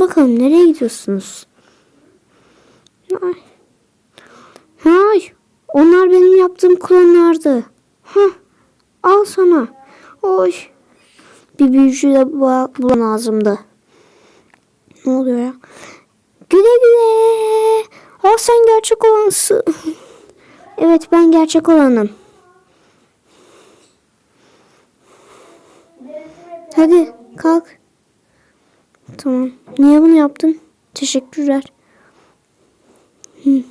bakalım nereye gidiyorsunuz? Ay. Hay. Onlar benim yaptığım klonlardı. Hah. Al sana. Oy. Bir büyücü de bu- bulan lazımdı. Ne oluyor ya? Güle güle. Aa sen gerçek olansın. evet ben gerçek olanım. Hadi kalk. Tamam. Niye bunu yaptın? Teşekkürler. Hı.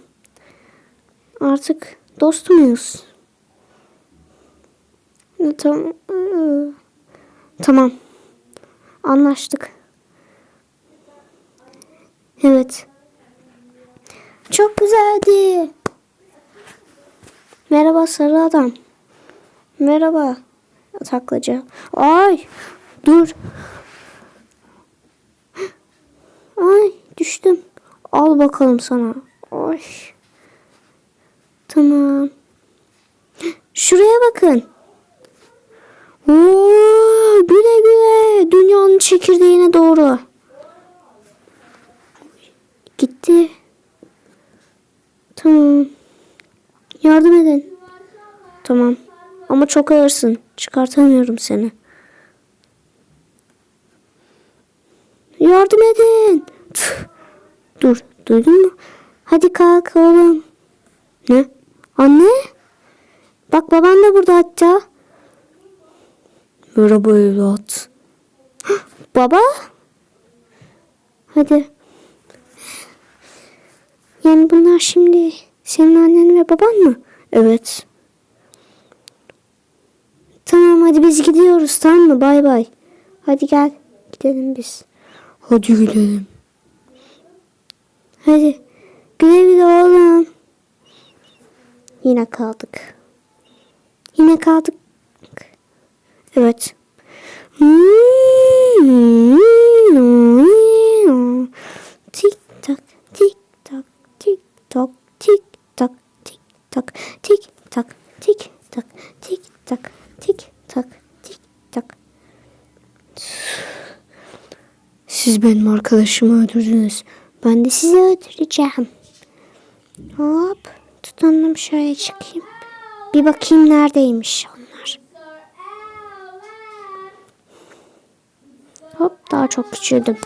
Artık dost muyuz? Tamam. Tamam. Anlaştık. Evet. Çok güzeldi. Merhaba sarı adam. Merhaba taklacı. Ay dur. Ay düştüm. Al bakalım sana. Ay. Tamam. Şuraya bakın. Oo, güle güle. Dünyanın çekirdeğine doğru. Gitti. Tamam. Yardım edin. Tamam. Ama çok ağırsın. Çıkartamıyorum seni. Yardım edin. Tüh. Dur. Duydun mu? Hadi kalk oğlum. Ne? Anne? Bak baban da burada hatta. Merhaba evlat. Baba? Hadi. Yani bunlar şimdi senin annen ve baban mı? Evet. Tamam hadi biz gidiyoruz tamam mı? Bay bay. Hadi gel gidelim biz. Hadi gidelim. Hadi. Güle güle oğlum. Yine kaldık. Yine kaldık. Evet. Tik tak, tik tak, tik tok, tik tak, tik tak, tik tak, tik tak, tik tak, tik tak, tik tak. Siz benim arkadaşımı öldürdünüz. Ben de sizi öldüreceğim. Hop. Tutandım şöyle çıkayım. Bir bakayım neredeymiş onlar. Hop daha çok küçüldüm.